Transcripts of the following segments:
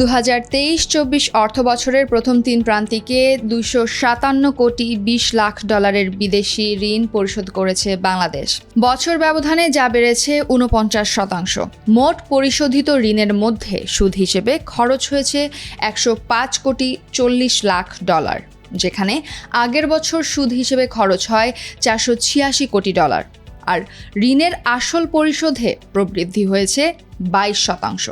দু হাজার তেইশ চব্বিশ অর্থ বছরের প্রথম তিন প্রান্তিকে দুইশো সাতান্ন কোটি বিশ লাখ ডলারের বিদেশি ঋণ পরিশোধ করেছে বাংলাদেশ। বছর ব্যবধানে যা বেড়েছে উনপঞ্চাশ শতাংশ। মোট পরিশোধিত ঋণের মধ্যে সুদ হিসেবে খরচ হয়েছে একশো পাঁচ কোটি চল্লিশ লাখ ডলার, যেখানে আগের বছর সুদ হিসেবে খরচ হয় চারশো ছিয়াশি কোটি ডলার, আর ঋণের আসল পরিশোধে প্রবৃদ্ধি হয়েছে বাইশ শতাংশ।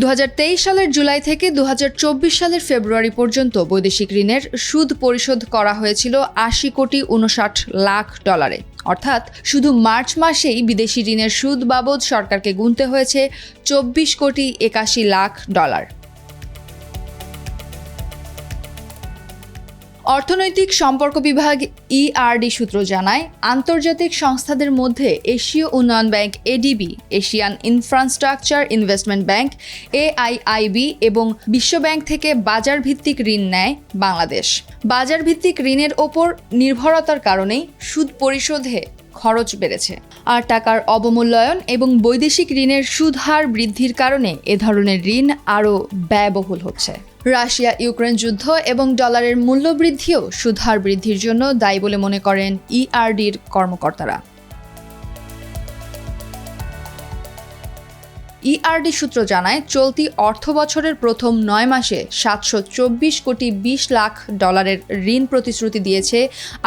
দু হাজার তেইশ সালের জুলাই থেকে দু হাজার চব্বিশ সালের ফেব্রুয়ারি পর্যন্ত বৈদেশিক ঋণের সুদ পরিশোধ করা হয়েছিল আশি কোটি উনষাট লাখ ডলারে। অর্থাৎ শুধু মার্চ মাসেই বিদেশি ঋণের সুদ বাবদ সরকারকে গুনতে হয়েছে চব্বিশ কোটি একাশি লাখ ডলার। অর্থনৈতিক সম্পর্ক বিভাগ ইআরডি সূত্র জানায়, আন্তর্জাতিক সংস্থাদের মধ্যে এশীয় উন্নয়ন bank ADB Asian infrastructure investment bank AIIB এবং বিশ্বব্যাংক থেকে বাজার ভিত্তিক ঋণ নেয় বাংলাদেশ। বাজার ভিত্তিক ঋণের ওপর নির্ভরতার কারণেই সুদ পরিশোধে খরচ বেড়েছে। আর টাকার অবমূল্যায়ন এবং বৈদেশিক ঋণের সুদ হার বৃদ্ধির কারণে এ ধরনের ঋণ আরও ব্যয়বহুল হচ্ছে। রাশিয়া ইউক্রেন যুদ্ধ এবং ডলারের মূল্যবৃদ্ধিও সুদহার বৃদ্ধির জন্য দায়ী বলে মনে করেন ইআরডির কর্মকর্তারা। ইআরডি সূত্র জানায়, চলতি অর্থ বছরের প্রথম নয় মাসে সাতশো চব্বিশ কোটি বিশ লাখ ডলারের ঋণ প্রতিশ্রুতি দিয়েছে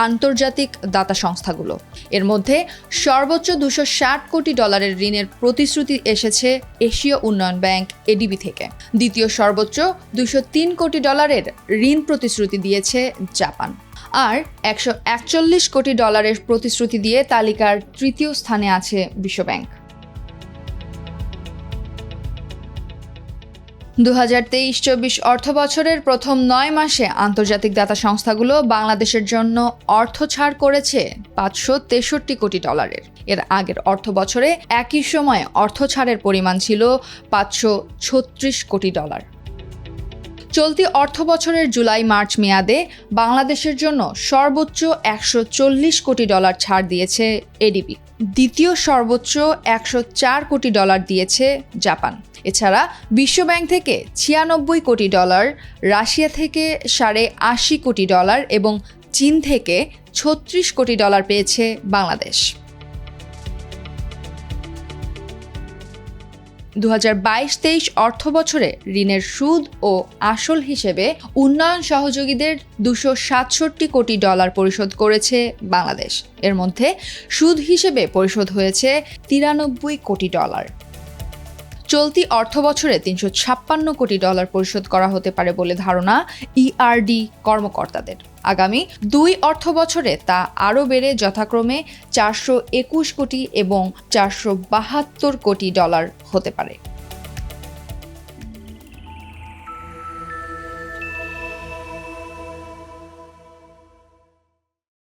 আন্তর্জাতিক দাতা সংস্থাগুলো। এর মধ্যে সর্বোচ্চ দুশো ষাট কোটি ডলারের ঋণের প্রতিশ্রুতি এসেছে এশীয় উন্নয়ন ব্যাংক এডিবি থেকে। দ্বিতীয় সর্বোচ্চ দুশো তিন কোটি ডলারের ঋণ প্রতিশ্রুতি দিয়েছে জাপান। আর একশো একচল্লিশ কোটি ডলারের প্রতিশ্রুতি দিয়ে তালিকার তৃতীয় স্থানে আছে বিশ্বব্যাংক। দু হাজার তেইশ চব্বিশ অর্থ বছরের প্রথম নয় মাসে আন্তর্জাতিক দাতা সংস্থাগুলো বাংলাদেশের জন্য অর্থ ছাড় করেছে পাঁচশো তেষট্টি কোটি ডলারের। এর আগের অর্থ বছরে একই সময়ে অর্থ ছাড়ের পরিমাণ ছিল পাঁচশো ছত্রিশ কোটি ডলার। চলতি অর্থ বছরের জুলাই, মার্চ মেয়াদে বাংলাদেশের জন্য সর্বোচ্চ একশো চল্লিশ কোটি ডলার ছাড় দিয়েছে এডিবি। দ্বিতীয় সর্বোচ্চ একশো চার কোটি ডলার দিয়েছে জাপান। এছাড়া বিশ্বব্যাংক থেকে ছিয়ানব্বই কোটি ডলার, রাশিয়া থেকে সাড়ে আশি কোটি ডলার এবং চীন থেকে ছত্রিশ কোটি ডলার পেয়েছে বাংলাদেশ। দু হাজার বাইশ তেইশ অর্থ বছরে ঋণের সুদ ও আসল হিসেবে উন্নয়ন সহযোগীদের দুশো সাতষট্টি কোটি ডলার পরিশোধ করেছে বাংলাদেশ। এর মধ্যে সুদ হিসেবে পরিশোধ হয়েছে তিরানব্বই কোটি ডলার। চলতি অর্থ বছরে তিনশো ছাপ্পান্ন কোটি ডলার পরিশোধ করা হতে পারে বলে ধারণা ইআরডি কর্মকর্তাদের। আগামী দুই অর্থ বছরে তা আরও বেড়ে যথাক্রমে চারশো একুশ কোটি এবং চারশো বাহাত্তর কোটি ডলার হতে পারে।